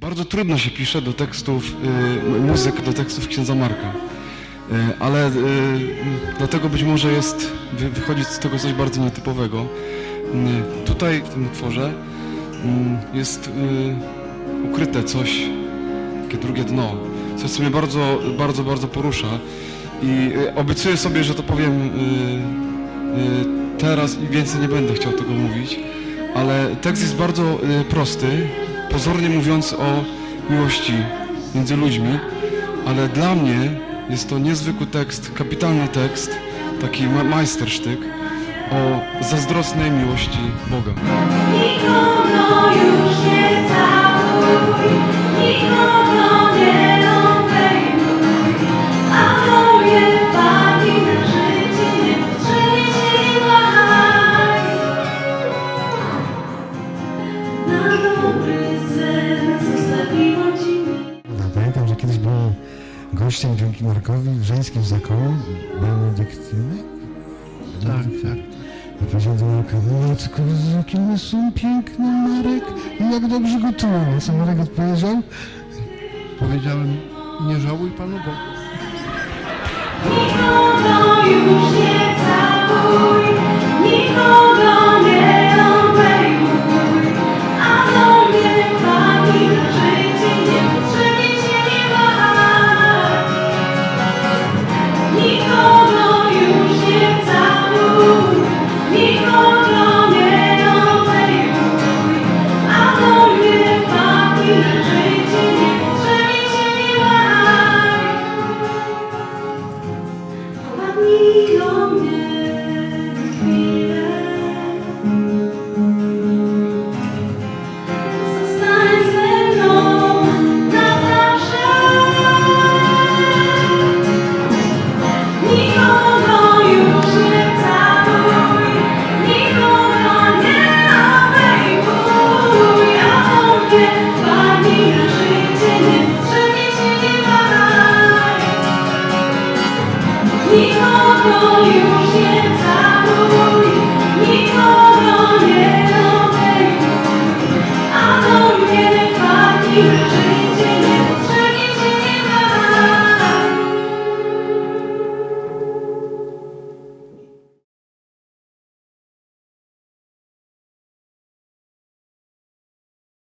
Bardzo trudno się pisze do tekstów, y, muzyk do tekstów księdza Marka. Y, ale y, dlatego być może jest, wy, wychodzi z tego coś bardzo nietypowego. Y, tutaj w tym utworze y, jest y, ukryte coś, takie drugie dno, coś co mnie bardzo, bardzo, bardzo porusza i y, obiecuję sobie, że to powiem y, y, teraz i więcej nie będę chciał tego mówić, ale tekst jest bardzo y, prosty, pozornie mówiąc o miłości między ludźmi, ale dla mnie jest to niezwykły tekst, kapitalny tekst, taki ma- majstersztyk o zazdrosnej miłości Boga. Już nie gościem dzięki Markowi w żeńskim zakonu benedyktyny. Tak, tak. I powiedziałem do Marka, matko, jakie one są piękne, Marek, i jak dobrze gotują. A co Marek odpowiedział? Powiedziałem, nie żałuj Panu Bogu. Yeah.